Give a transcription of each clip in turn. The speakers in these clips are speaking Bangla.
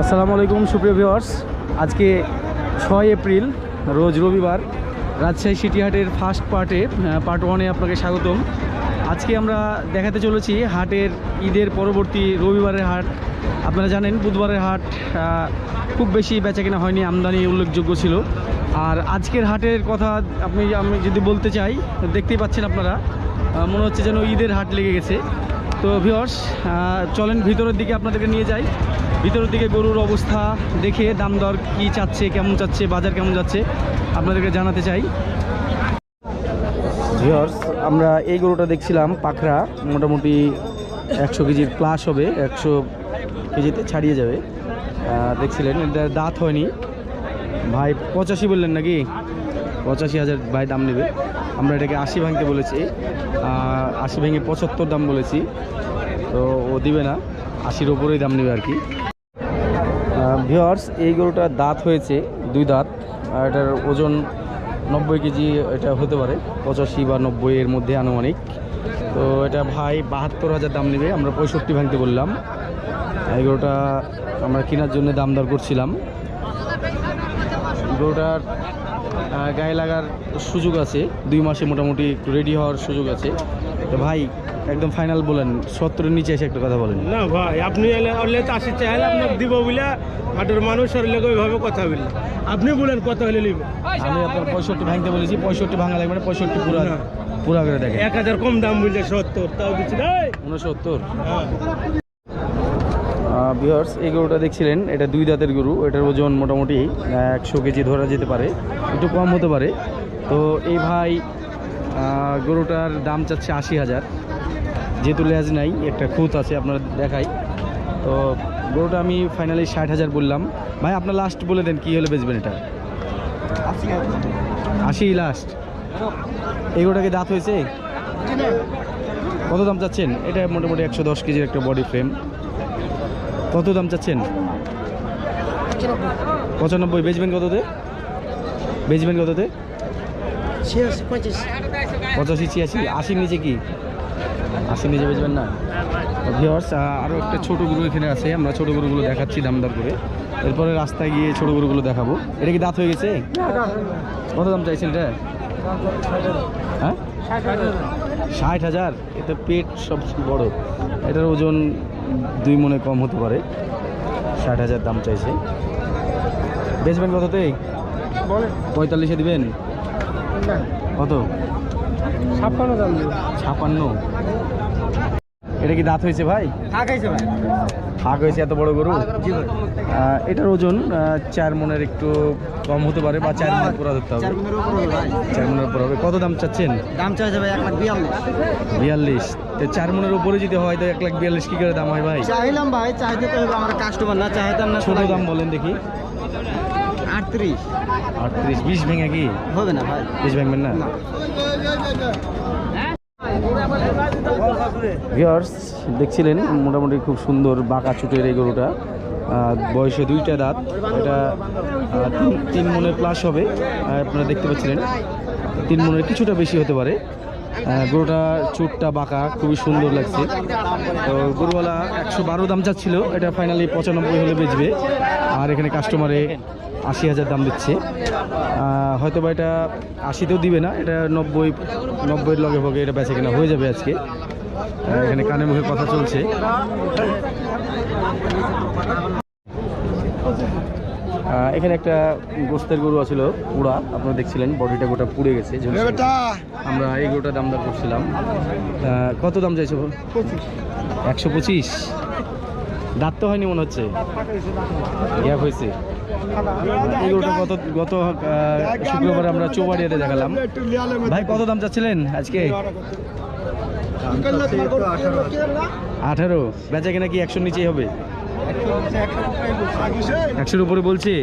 আসসালামু আলাইকুম, সুপ্রিয় ভিউয়ার্স। আজকে ছয় এপ্রিল, রোজ রবিবার, রাজশাহী সিটিহাটের ফার্স্ট পার্টে পার্ট ওয়ানে আপনাকে স্বাগতম। আজকে আমরা দেখাতে চলেছি হাটের ঈদের পরবর্তী রবিবারের হাট। আপনারা জানেন, বুধবারের হাট খুব বেশি বেচাকেনা হয়নি, আমদানি উল্লেখযোগ্য ছিল। আর আজকের হাটের কথা আপনি আমি যদি বলতে চাই, দেখতেই পাচ্ছেন আপনারা মনে হচ্ছে যেন ঈদের হাট লেগে গেছে। তো ভিওর্স চলেন ভিতরের দিকে আপনাদেরকে নিয়ে যাই। ভিতরের দিকে গরুর অবস্থা দেখে দাম দর কী চাচ্ছে, কেমন চাচ্ছে, বাজার কেমন যাচ্ছে, আপনাদেরকে জানাতে চাই। ভিওর্স আমরা এই গরুটা দেখছিলাম, পাখরা, মোটামুটি একশো কেজির প্লাস হবে, একশো কেজিতে ছাড়িয়ে যাবে। দেখছিলেন, এটা দাঁত হয়নি। ভাই, পঁচাশি বললেন নাকি? পঁচাশি হাজার ভাই দাম নেবে। আমরা এটাকে আশি ভাঙতে বলেছি। আশি ভেঙে পঁচাত্তর দাম বলেছি। তো ও দিবে না। আশির ওপরেই দাম নেবে আর কি। ভিওয়ার্স এই গরুটার দাঁত হয়েছে, দুই দাঁত। আর এটার ওজন নব্বই কেজি, এটা হতে পারে। পঁচাশি বা নব্বই এর মধ্যে আনুমানিক। তো এটা ভাই বাহাত্তর হাজার দাম নেবে। আমরা পঁয়ষট্টি ভাঙতে বললাম। এই গরুটা আমরা কেনার জন্য দাম দর করছিলাম। গরুটার গায়ে লাগার সুযোগ আছে। দুই মাসে মোটামুটি একটু রেডি হওয়ার সুযোগ আছে। তো ভাই একদম ফাইনাল বলেন সত্তরের নিচে এসে একটা কথা বলেন। না ভাই আপনি এলে অলে চাষি চাইলে আপনাকে দিব বলে হাটের মানুষ আর লেগে ওইভাবে কথা বললে আপনি বলেন কথা হলে নিবে আমি আপনার পঁয়ষট্টি ভাঙতে বলেছি পঁয়ষট্টি ভাঙা লাগবে না পঁয়ষট্টি পুরা। পুরা করে দেখেন। এক হাজার কম দাম বললে সত্তর তাও দিচ্ছি। উনসত্তর হ্যাঁ। বিহার্স এই গরুটা দেখছিলেন? এটা দুই দাঁতের গরু এটার ওজন মোটামুটি একশো কেজি ধরা যেতে পারে একটু কম হতে পারে। তো এই ভাই গরুটার দাম চাচ্ছে আশি হাজার। যেহেতু লেজ নাই একটা খুঁত আছে আপনার দেখাই। তো গরুটা আমি ফাইনালি ষাট হাজার বললাম। ভাই আপনার লাস্ট বলে দেন কী হলে বেচবেন এটা? আশি লাস্ট এই গরুটাকে দাঁত হয়েছে? কত দাম চাচ্ছেন? এটা মোটামুটি একশো দশ কেজির একটা বডি ফ্রেম কত দাম চাচ্ছেন? পঁচানব্বই। বেচবেন কততে? বেচবেন কততে? পঁচাশি ছিয়াশি। আশির নিচে কি? আশির নিচে বেচবেন না? ভিওর্স আরও একটা ছোটো গরু এখানে আছে। আমরা ছোটো গরুগুলো দেখাচ্ছি দাম দর করে। এরপরে রাস্তায় গিয়ে ছোটো গরুগুলো দেখাবো। এটা কি দাঁত হয়ে গেছে? কত দাম চাইছেন এটা? হ্যাঁ? ষাট হাজার এটা পেট সবচেয়ে বড়। এটার ওজন দুই মনে কম হতে পারে। ষাট হাজার দাম চাইছে। বেচবেন কততে পঁয়তাল্লিশে দিবেন? কত? ছাপ্পান্ন ছাপ্পান্ন? ছাপান্ন এটা কি দাঁত হয়েছে ভাই? ফাঁক হয়েছে এত বড় গরু? এটার ওজন চার মনের একটু কম হতে পারে বা চার মনের পুরা ধরতে হবে চার মনের উপর হবে। কত দাম চাচ্ছেন? দাম চাইছে ভাই এক লাখ বিয়াল্লিশ। বিয়াল্লিশ। তো চার মনের উপরে যদি হয় তো এক লাখ বিয়াল্লিশ কি করে দাম হয় ভাই? চাইলাম ভাই চাইতে তো আমার কাস্টমার না চাইতাম না ছোট দাম বলেন দেখি। আটত্রিশ। আটত্রিশ। বিশ ভেঙে কি? হবে না ভাই। বিশ ভাঙবেন না। ভিওর্স দেখছিলেন মোটামুটি খুব সুন্দর বাঁকা চুটের এই গরুটা। বয়সে দুইটা দাঁত। এটা তিন- মনের প্লাস হবে। আপনারা দেখতে পাচ্ছিলেন। তিন মনের কিছুটা বেশি হতে পারে। গরুটা চুটটা বাঁকা, খুবই সুন্দর লাগছে। তো গরুওয়ালা একশো বারো দাম চাচ্ছিল, এটা ফাইনালি পঁচানব্বই হলে বেচবে। আর এখানে কাস্টমারে আশি হাজার দাম দিচ্ছে। হয়তো বা এটা আশিতেও দিবে না, এটা নব্বই, নব্বইয়ের লগে ভগে এটা বেচে কেনা হয়ে যাবে আজকে। এখানে কানে মুখে কথা চলছে। এখানে একটা গোস্তের গরু আছিল পুরা। আপনারা দেখছিলেন বডিটা গোটা পুড়ে গেছে। আমরা এই গরুটার দাম দর করছিলাম কত দাম চাইছো একশো পঁচিশ? দাঁত তো হয়নি মনে হচ্ছে। গ্যাপ হয়েছে। এই গরুটা গত গত শুক্রবার আমরা চৌবাড়িয়াতে দেখালাম। ভাই কত দাম চাচ্ছিলেন আজকে? আঠারো। বেচা কিনা কি একশোর নিচেই হবে? একশোর উপরে বলছি?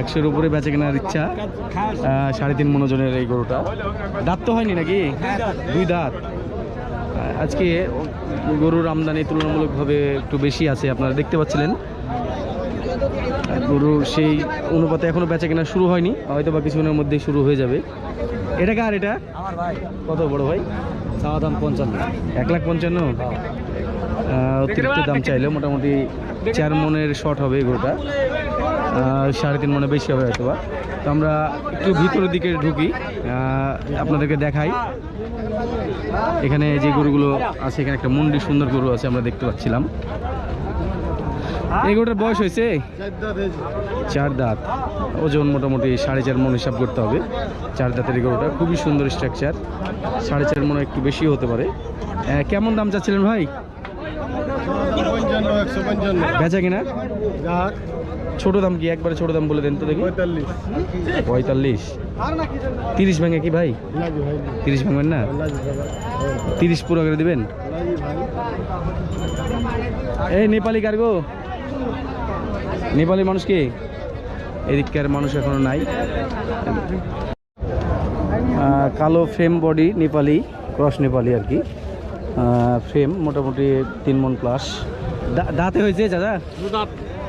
একশোর উপরে বেচা কেনার ইচ্ছা। সাড়ে তিন মনোজনের এই গরুটা। দাঁত তো হয়নি নাকি? দুই দাঁত। আজকে গরুর আমদানি তুলনামূলকভাবে একটু বেশি আছে আপনারা দেখতে পাচ্ছিলেন। গরুর সেই অনুপাতে এখনও বেচা কেনা শুরু হয়নি হয়তো বা কিছুক্ষণের মধ্যেই শুরু হয়ে যাবে। এটা কার এটা? কত বড় ভাই? চাওয়া দাম পঞ্চান্ন। এক লাখ পঞ্চান্ন? আহ, অতিরিক্ত দাম চাইলে মোটামুটি চার মনের শর্ট হবে এই গরুটা সাড়ে তিন মনে বেশি হবে হয়তো বা। তো আমরা একটু ভিতরের দিকে ঢুকি। আপনাদেরকে দেখাই। এখানে যে গরুগুলো আছে এখানে একটা মুন্ডি সুন্দর গরু আছে আমরা দেখতে পাচ্ছিলাম। এই গরুটার বয়স হয়েছে? চার দাঁত। ওজন মোটামুটি সাড়ে চার মন হিসাব করতে হবে। চার দাঁতের এই গরুটা। খুবই সুন্দর স্ট্রাকচার সাড়ে চার মনে একটু বেশিও হতে পারে। কেমন দাম চাচ্ছিলেন ভাই? বেচা কিনা? ছোট দাম কি? একবারে ছোট দাম বলে দেন তো দেখি। পঁয়তাল্লিশ। তিরিশ ভাঙে কি ভাই? তিরিশ ভাঙবেন না? তিরিশ পুরো করে দিবেন? এই নেপালি কার্গো নেপালি মানুষ কি? এদিককার মানুষ এখনও নাই। কালো frame body Nepali cross Nepali আর কি। ফ্রেম মোটামুটি তিন মন প্লাস দাঁতে হয়েছে দাদা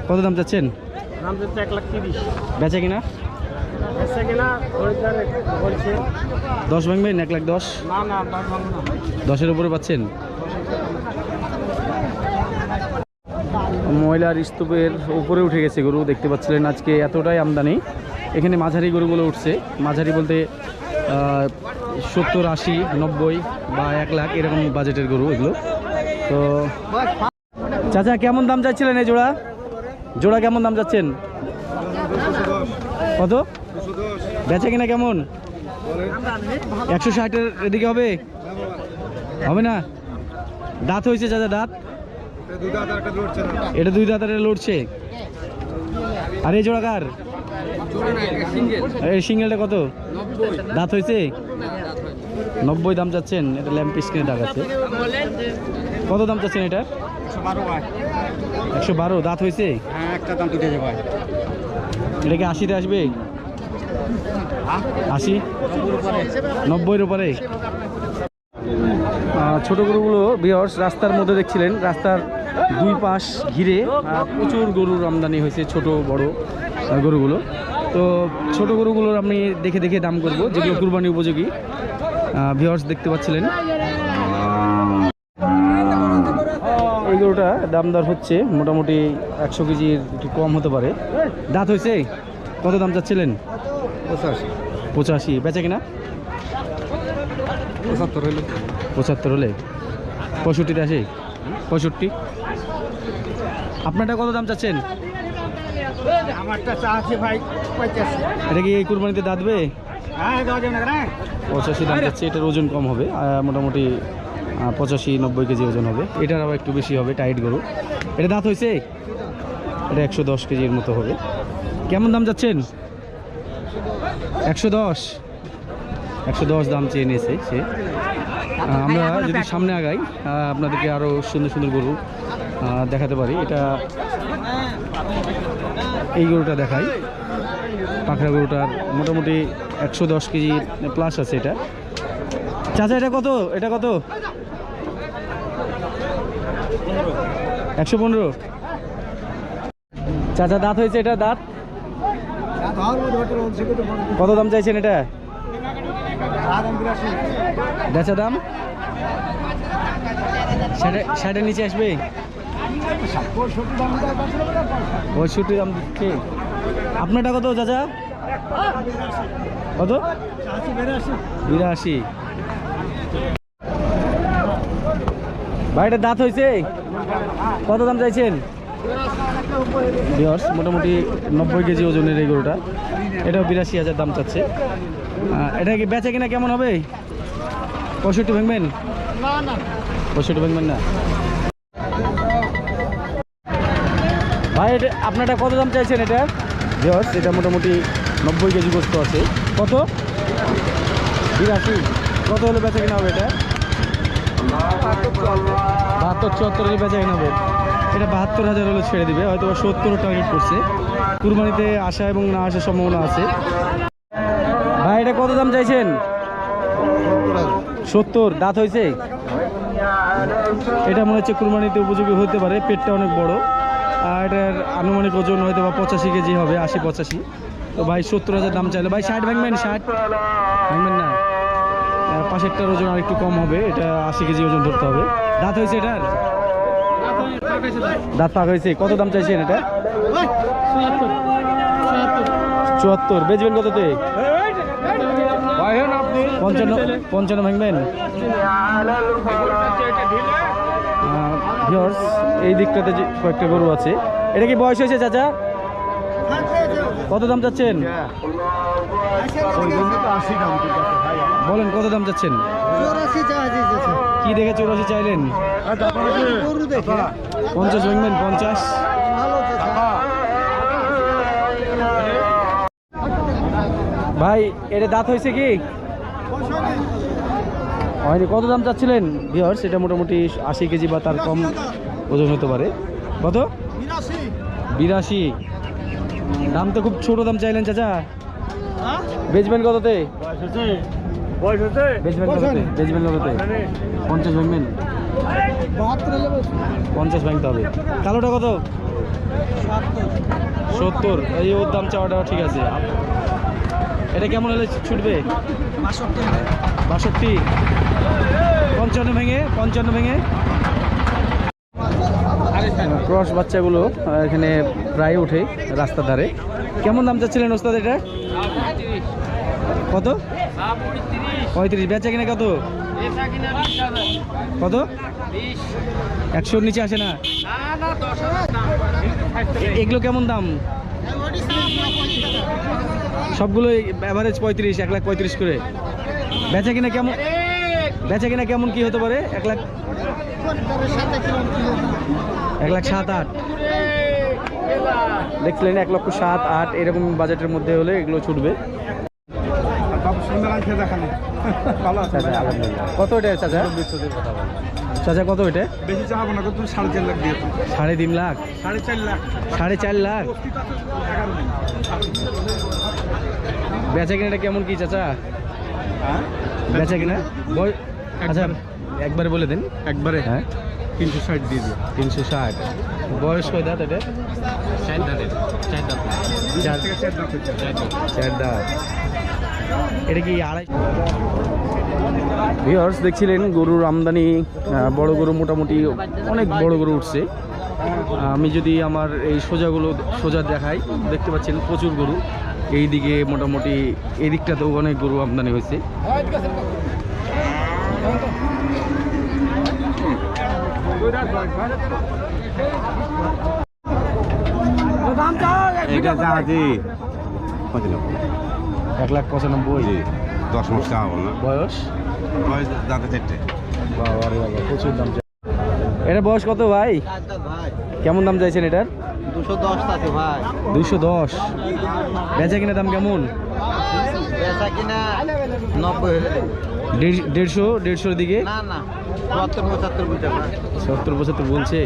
কত দাম চাচ্ছেন? দাম এক লাখ তিরিশ। বেচা কিনা? দশ ভাঙবেন এক লাখ দশ? না না দাম ভাঙবো না। দশের উপরে পাচ্ছেন? ময়লার স্তূপের উপরে উঠে গেছে গরু দেখতে পাচ্ছিলেন আজকে এতটাই আমদানি। এখানে মাঝারি গরুগুলো উঠছে। মাঝারি বলতে সত্তর, আশি, নব্বই বা এক লাখ এরকম বাজেটের গরু এগুলো। তো চাচা, কেমন দাম চাচ্ছিলেন এই জোড়া? জোড়া কেমন দাম যাচ্ছেন কত? বেচে কিনা কেমন? একশো ষাটের এদিকে হবে? হবে না? দাঁত হয়েছে চাচা, দাঁত? এটা দুই দাঁত লড়ছে। আর এই জোড়া কার? সিঙ্গেলটা কত? দাঁত হয়েছে? নব্বই দাম চাচ্ছেন এটা ল্যাম্প স্ক্রিনে আছে। কত দাম চাচ্ছেন এটা? একশো বারো দাঁত হয়েছে? হ্যাঁ এটা কি আশিতে আসবে? আশি? নব্বইয়ের উপরে। ছোট গরুগুলো বিয়র্স রাস্তার মধ্যে দেখছিলেন রাস্তার দুই পাশ ঘিরে প্রচুর গরুর আমদানি হয়েছে ছোট বড় গরুগুলো। তো ছোট গরুগুলোর আমি দেখে দেখে দাম করব যেগুলো কুরবানি উপযোগী। ভিওর্স দেখতে পাচ্ছিলেন। এই গরুটা দাম দর হচ্ছে মোটামুটি একশো কেজির একটু কম হতে পারে। দাঁত হয়েছে? কত দাম চাচ্ছিলেন? পঁচাশি। পঁচাশি বেচা কিনা? পঁচাত্তর হইল। পঁচাত্তর হলে। পঁয়ষট্টিতে আসে পঁয়ষট্টি? আপনারটা কত দাম চাচ্ছেন? আমারটা চা আছে ভাই এটা কি এই কুরবানিতে দাঁতবে পঁচাশি দাম যাচ্ছে এটার ওজন কম হবে। মোটামুটি পঁচাশি নব্বই কেজি ওজন হবে। এটার আবার একটু বেশি হবে টাইট গরু। এটা দাঁত হয়েছে এটা একশো দশ কেজির মতো হবে। কেমন দাম যাচ্ছেন? একশো দশ। একশো দশ দাম চেয়ে নিয়েছে সে। আমরা যদি সামনে আগাই আপনাদেরকে আরও সুন্দর সুন্দর গরু দেখাতে পারি। এটা এই গরুটা দেখাই। পাখরা গরুটার মোটামুটি একশো দশ কেজি প্লাস আছে এটা। চাচা, এটা কত? এটা কত? একশো পনেরো। চাচা, দাঁত হয়েছে এটা, দাঁত? কত দাম চাইছেন এটা? বেচা দাম? ষাটের নিচে আসবে? পঁয়ষট্টি দাম দিচ্ছে। আপনারটা কত, চাচা? কত? বিরাশি। ভাইটার দাঁত হয়েছে কত দাম চাইছেন? বিয়ার্স, মোটামুটি নব্বই কেজি ওজনের এই গরুটা। এটাও বিরাশি হাজার দাম চাচ্ছে। এটা কি বেচে কিনা কেমন হবে? পঁয়ষট্টি ভাঙবেন? পঁয়ষট্টি ভাঙবেন না। ভাই, এটা আপনারটা কত দাম চাইছেন এটা? বিয়ার্স, এটা মোটামুটি নব্বই কেজি গোস্ত আছে। কত? বিরাশি। কত হলে বেচা কিনা হবে এটা? বাহাত্তর, চুয়াত্তর হলে বেচা কিনা হবে। এটা বাহাত্তর হাজার হলে ছেড়ে দিবে হয়তো সত্তর টার্গেট করছে। কুরবানিতে আসা এবং না আসার সম্ভাবনা আছে। ভাই, এটা কত দাম চাইছেন? সত্তর। দাঁত হয়েছে? এটা মনে হচ্ছে কুরবানিতে উপযোগী হতে পারে, পেটটা অনেক বড়। আর এটার আনুমানিক ওজন হয়তো বা পঁচাশি কেজি হবে, আশি, পঁচাশি। তো ভাই সত্তর হাজার দাম চাইলে। ভাই ষাট ভাঙবেন ষাট? ভাঙবেন না। পাশেরটার ওজন আর একটু কম হবে এটা আশি কেজি ওজন ধরতে হবে। দাঁত হয়েছে এটার? দাঁত পাক হয়েছে। কত দাম চাইছেন এটা? চুয়াত্তর। বেচবেন কততে? পঞ্চান্ন পঞ্চান্ন ভাঙবেন? এই দিকটাতে যে কয়েকটা গরু আছে। এটা কি বয়স হয়েছে চাচা? কত দাম চাচ্ছেন? বলেন, কত দাম চাচ্ছেন? কি দেখে চৌরাশি চাইলেন? পঞ্চাশ ভাঙবেন, পঞ্চাশ। ভাই, এটা দাঁত হয়েছে কি? হয়নি, কত দাম চাচ্ছিলেন? ভিওর্স এটা মোটামুটি আশি কেজি বা তার কম ওজন হতে পারে। কত? বিরাশি। দাম তো খুব ছোট দাম চাইলেন চাচা। বেচবেন কততে? বেচবেন কততে? বেচবেন কততে? পঞ্চাশ ভাঙবেন? পঞ্চাশ ভাঙতে হবে। কালোটা কত? সত্তর। এই ওর দাম চাওয়াটা ঠিক আছে। এটা কেমন হলে ছুটবে? বাষট্টি। পঞ্চান্ন ভেঙে পঞ্চান্ন ভেঙে। ক্রস বাচ্চাগুলো এখানে প্রায় ওঠে রাস্তার ধারে। কেমন দাম চাচ্ছিলেন ওস্তাদ এটা? কত? পঁয়ত্রিশ। বেচা কিনা কত? কত? একশোর নিচে আসে না? এগুলো কেমন দাম? সবগুলো অ্যাভারেজ পঁয়ত্রিশ, এক লাখ পঁয়ত্রিশ করে। বেচা কিনা কেমন বেচা কিনা কেমন কি হতে পারে? এক লাখ এক লাখ সাত আট। দেখছিলেন এক লক্ষ সাত আট এরকম বাজেটের মধ্যে হলে এগুলো ছুটবে। কত এটা চাচা? চাচা কত এটা? বেশি চাহাবো না তুমি সাড়ে চার লাখ দিয়ে সাড়ে তিন লাখ? সাড়ে চার লাখ। সাড়ে চার লাখ? বেচা কিনাটা কেমন কি চাচা? বেচা কিনা? আচ্ছা একবারে বলে দিন। একবারে। হ্যাঁ। তিনশো ষাট দিয়ে দিও। তিনশো ষাট। বয়স কয় দাঁত এটা? চার হচ্ছে চার দাঁত এটা কি আড়াই ভিওর্স দেখছিলেন গরুর আমদানি বড় গরু মোটামুটি অনেক বড় গরু উঠছে। আমি যদি আমার এই সোজাগুলো সোজা দেখাই দেখতে পাচ্ছেন প্রচুর গরু। এই দিকে মোটামুটি এদিকটাতেও অনেক গরু আমদানি হয়েছে। এটা জাহাজি এক লাখ পঁচানব্বই। দশ মাস চাওয়া না। বয়স? বয়স দাঁতে চারটে। বাবা রে বাবা, প্রচুর দাম এটা বয়স কত ভাই? ভাই কেমন দাম চাইছেন এটার? দুশো দশ আছে ভাই। দুইশো দশ। বেচা কিনা দাম কেমন? কিনা নব্বই দেড়শো দেড়শোর দিকে? না না। সত্তর, পঁচাত্তর বলছে।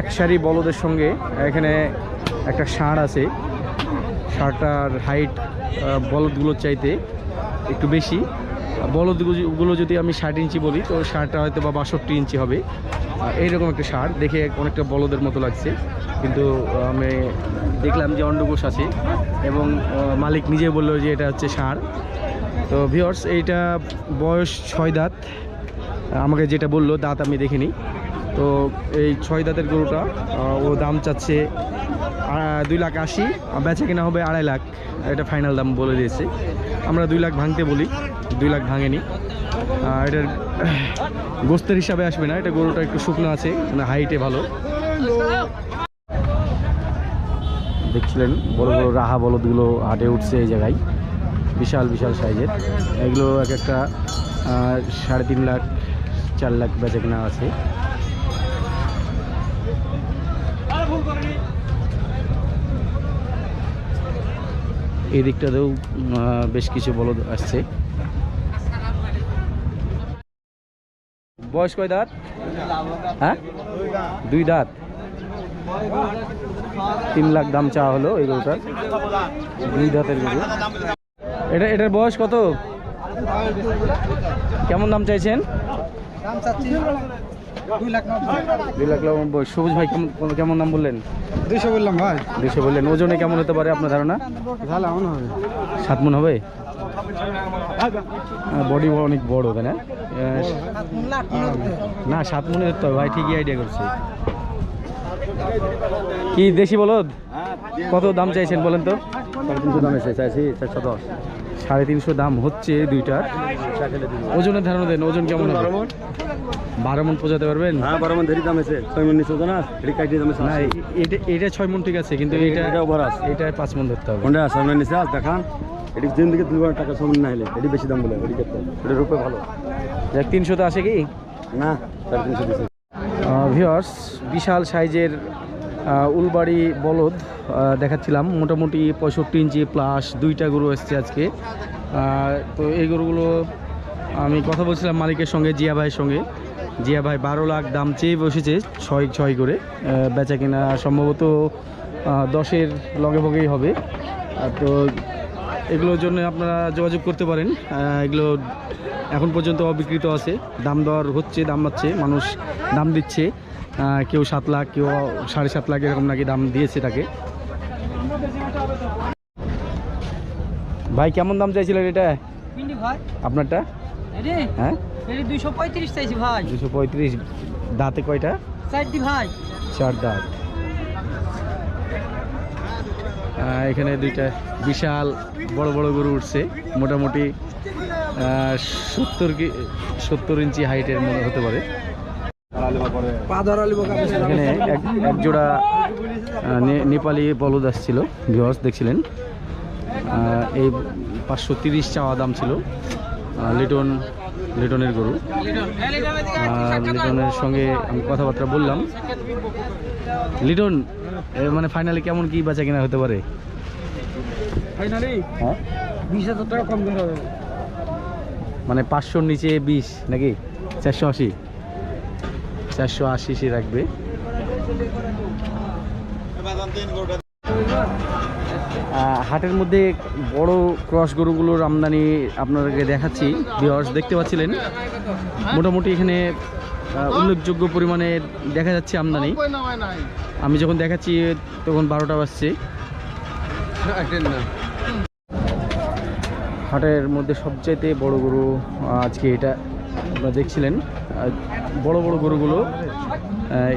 এক সারি বলদের সঙ্গে, এখানে একটা ষাঁড় আছে। ষাঁড়টার হাইট বলদগুলোর চাইতে একটু বেশি। বলদগুলো যদি আমি ষাট ইঞ্চি বলি, তো ষাঁড়টা হয়তো বা বাষট্টি ইঞ্চি হবে। এইরকম একটা ষাঁড়, দেখে অনেকটা বলদের মতো লাগছে। কিন্তু আমি দেখলাম যে অন্ডকোষ আছে এবং মালিক নিজে বলল যে এটা হচ্ছে ষাঁড়। তো ভিওর্স এইটা বয়স ছয় দাঁত। আমাকে যেটা বলল, দাঁত আমি দেখিনি। তো এই ছয় দাঁতের গরুটা ও দাম চাচ্ছে দুই লাখ আশি বেচা কিনা হবে আড়াই লাখ। এটা ফাইনাল দাম বলে দিয়েছে। আমরা দুই লাখ ভাঙতে বলি, দুই লাখ ভাঙেনি। এটার গোস্তের হিসাবে আসবে না, এটা গরুটা একটু শুকনো আছে মানে হাইটে ভালো। দেখছিলেন, বড় বড় রাহা বলদগুলো হাটে উঠছে এই জায়গায়। বিশাল বিশাল সাইজের। এগুলো এক একটা সাড়ে তিন লাখ, চার লাখ বেচে কেনা আছে। এই দিকটাতেও বেশ কিছু বলদ আসছে। বয়স কয় দাঁত? হ্যাঁ? দুই দাঁত। তিন লাখ দাম চাওয়া হলো এই গরুটার। দুই দাঁতের গরু। এটা এটার বয়স কত? কেমন দাম চাইছেন? দুই লাখ নব্বই সবুজ ভাই কেমন কেমন দাম বললেন? দুইশো বললাম ভাই। দুশো বললেন। ওজনে কেমন হতে পারে আপনার ধারণা? হবে। সাত মন হবে? বডি অনেক বড় তাই না? না সাত মনে ধরতে হবে। ভাই ঠিকই আইডিয়া করছে। কি দেশি বলদ? কত দাম চাইছেন বলেন তো? তিনশো দামে চাইছি চারশো দশ। সাড়ে তিনশো দাম হচ্ছে দুইটার ওজনের ধারণা দেন ওজন কেমন হবে? বারো মন। পৌঁছাতে পারবেন? হ্যাঁ বারো মান ধরি দাম আছে ছয় মিনিট নিচে না এটি দাম আছে। এটা এটা ছয় মন ঠিক আছে কিন্তু এটা এটা ওভার আছে। এটা পাঁচ মন ধরতে হবে। কোনটা নিচে আস দেখান। এটি দিন দিকে দুই টাকা সামনে না হলে এটি বেশি দাম বলে এটি করতে এটা রূপে ভালো। যাক তিনশো তো আসে কি? না সাড়ে তিনশো ভিওর্স বিশাল সাইজের উলবাড়ি বলদ দেখাচ্ছিলাম। মোটামুটি পঁয়ষট্টি ইঞ্চি প্লাস দুইটা গরু এসছে আজকে। তো এই গরুগুলো আমি কথা বলছিলাম মালিকের সঙ্গে, জিয়া ভাইয়ের সঙ্গে। জিয়া ভাই বারো লাখ দাম চেয়ে বসেছে ছয় ছয় করে। বেচা কিনা সম্ভবত দশের লগে ভগেই হবে। তো এগুলোর জন্য আপনারা যোগাযোগ করতে পারেন। এগুলো এখন পর্যন্ত অবিকৃত আছে। দাম দর হচ্ছে দাম হচ্ছে মানুষ দাম দিচ্ছে। কেউ সাত লাখ কেউ সাড়ে সাত লাখ এরকম নাকি দাম দিয়েছে তাকে। ভাই কেমন দাম চাইছিলেন এটা? ভাই। আপনারটা? হ্যাঁ? দুইশো পঁয়ত্রিশ চাইছি ভাই। দুশো পঁয়ত্রিশ। দাঁতে কয়টা? চারটি ভাই। চার দাঁত। এখানে দুইটা বিশাল বড় বড় গরু উঠছে। মোটামুটি সত্তর কি, সত্তর ইঞ্চি হাইটের মনে হতে পারে। এখানে এক এক জোড়া নে- নেপালি বলদ আসছিল ভিওয়ার্স দেখছিলেন। এই পাঁচশো তিরিশ চাওয়া দাম ছিল। লিটন লিটনের গরু। আর লিটনের সঙ্গে আমি কথাবার্তা বললাম। লিটন মানে ফাইনালি কেমন কি বেচা কেনা হতে পারে? হ্যাঁ? মানে পাঁচশোর নিচে বিশ নাকি? চারশো আশি। চারশো আশি সে রাখবে। হাটের মধ্যে বড় ক্রস গরুগুলোর আমদানি আপনাদেরকে দেখাচ্ছি। ভিওয়ার্স দেখতে পাচ্ছিলেন? মোটামুটি এখানে উল্লেখযোগ্য পরিমাণে দেখা যাচ্ছে আমদানি। আমি যখন দেখাচ্ছি, তখন বারোটা বাজছে। হাটের মধ্যে সবচাইতে বড় গরু আজকে এটা আপনারা দেখছিলেন। বড় বড় গরুগুলো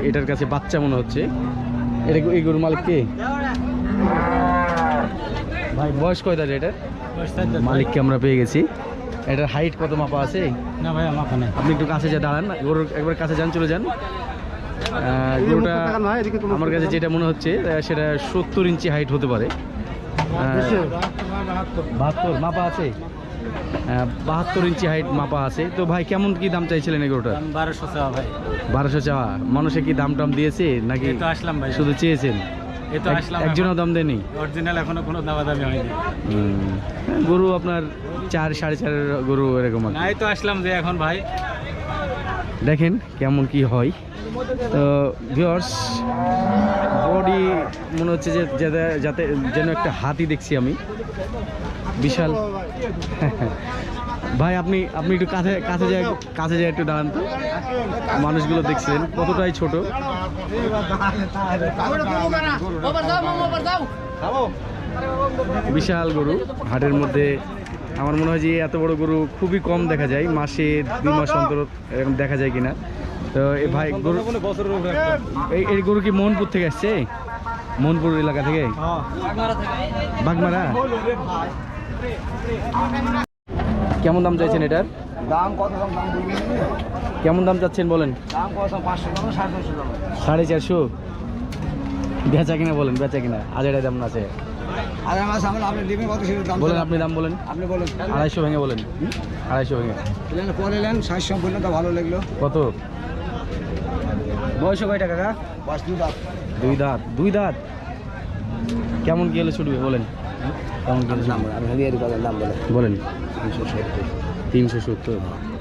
এটার কাছে বাচ্চা মনে হচ্ছে। এটা এই গরুর মালিক কে? ভাই বয়স কয় দাঁড়িয়ে এটা মালিককে আমরা পেয়ে গেছি। এটার হাইট কত মাপা আছে? না ভাই আমার নেই। আপনি একটু কাছে যা দাঁড়ান। গরুর একবার কাছে যান চলে যান। গরুটা আমার কাছে যেটা মনে হচ্ছে সেটা সত্তর ইঞ্চি হাইট হতে পারে। বাহাত্তর। মাপা আছে? বাহাত্তর ইঞ্চি হাইট মাপা আছে। তো ভাই কেমন কি দাম চাইছিলেন এই গরুটা বারোশো চাওয়া ভাই। বারোশো চাওয়া। মানুষে কি দাম টাম দিয়েছে নাকি আসলাম ভাই। শুধু চেয়েছেন? তো আসলাম একজনও দাম দেয়নি? অরিজিনাল এখনও কোনো দামা হয়নি। গরু আপনার চার সাড়ে চার গরু এরকম এই তো আসলাম যে এখন ভাই। দেখেন কেমন কি হয়। তো ভিওর্স বডি মনে হচ্ছে যে যাতে যেন একটা হাতি দেখছি আমি। বিশাল। ভাই, আপনি আপনি একটু কাছে কাছে যায় কাছে যায় একটু দাঁড়ান তো। মানুষগুলো দেখছেন, কতটাই ছোট। বিশাল গরু, হাটের মধ্যে। আমার মনে হয় যে, এত বড় গরু খুবই কম দেখা যায়, মাসে দুই মাস অন্তর এরকম দেখা যায় কিনা। তো এই ভাই, গরু এই গরু কি মোহনপুর থেকে আসছে? মোহনপুর এলাকা থেকে? বাগমারা? কেমন দাম চাইছেন এটার? দাম কত দাম? দাম বলুন? কেমন দাম চাচ্ছেন বলেন? দাম কত? পাঁচশো দাম সাড়ে চারশো দাম। সাড়ে চারশো? বেচা কিনা বলেন বেচা কিনা। হাজার দাম আছে। আর আমার সামনে আপনি দিবেন কত সেটা দাম? বলেন আপনি দাম বলেন। আপনি বলেন। আড়াইশো ভেঙে বলেন। আড়াইশো ভেঙে। পরে এলেন সাতশো বললেন তো ভালো লাগল। কত? বয়স কয়টা কাকা? বাস দু দাম দুই দাঁত দুই দাঁত? কেমন কি হলে ছুটবে বলেন? বলে। বলেন। তিনশো সত্তর।